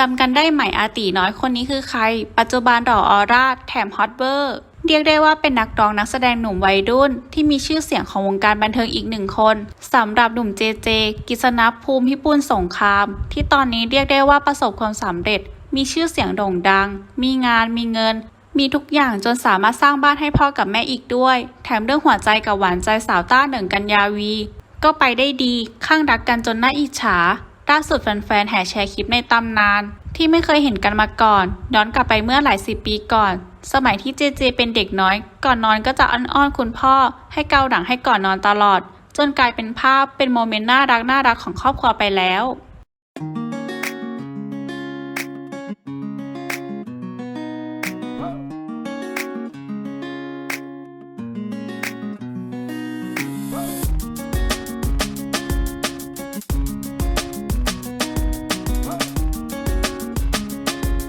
จำกันได้ไหมอาตีน้อยคนนี้คือใคร ปัจจุบันดอออร่าแถมฮอตเบอร์เรียกได้ว่าเป็นนักร้องนักแสดงหนุ่มวัยรุ่น ที่มีชื่อเสียงของวงการบันเทิงอีกหนึ่งคนสำหรับหนุ่มเจเจกิษณภูมิพิบูลสงคราม ที่ตอนนี้เรียกได้ว่าประสบความสำเร็จ มีชื่อเสียงโด่งดัง มีงานมีเงิน มีทุกอย่างจนสามารถสร้างบ้านให้พ่อกับแม่อีกด้วย แถมเรื่องหัวใจกับหวานใจสาวต้าหนึ่งกันยาวี ก็ไปได้ดีข้างรักกันจนน่าอิจฉา ล่าสุดแฟนๆแห่แชร์คลิปในตำนาน ที่ไม่เคยเห็นกันมาก่อนย้อนกลับไปเมื่อหลายสิบปีก่อน สมัยที่เจเจเป็นเด็กน้อย ก่อนนอนก็จะอ้อนๆคุณพ่อ ให้เกาหลังให้ก่อนนอนตลอด จนกลายเป็นภาพเป็นโมเมนต์น่ารักน่ารักของครอบครัวไปแล้ว